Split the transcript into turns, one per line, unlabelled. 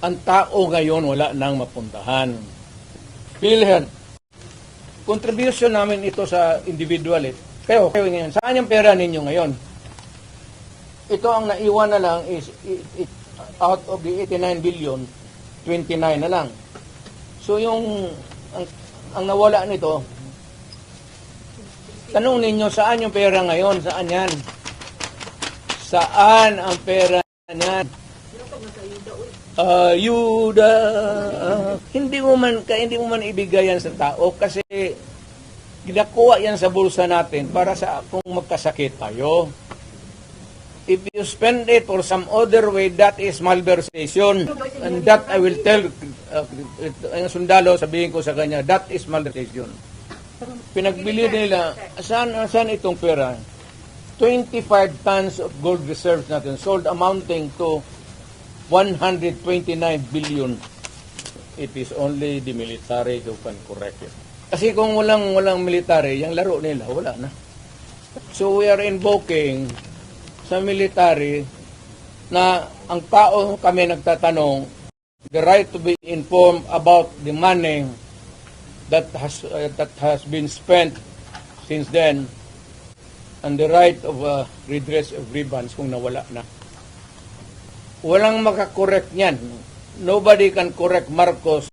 ang tao ngayon wala nang mapuntahan. Philhead, contribution namin ito sa individual eh. Kayo, kayo ngayon, saan yung pera ninyo ngayon? Ito ang naiwan na lang is it, it- out of the 89 billion, 29 na lang. So yung ang, ang nawala nito, tanong ninyo saan yung pera ngayon? Saan yan? Saan ang pera niyan? Ayuda. Hindi mo man ka hindi mo man ibigay yan sa tao kasi ginakuha yan sa bulsa natin para sa kung magkasakit tayo. If you spend it for some other way, that is malversation. And that I will tell uh, ang sundalo, sabihin ko sa kanya, that is malversation. Pinagbili nila, saan, saan itong pera? 25 tons of gold reserves natin sold amounting to 129 billion. It is only the military who can correct it. Kasi kung walang walang military, yung laro nila wala na. So we are invoking sa military na ang tao kami nagtatanong the right to be informed about the money that has uh, that has been spent since then and the right of uh, redress of grievance kung nawala na. Walang makakorek niyan. Nobody can correct Marcos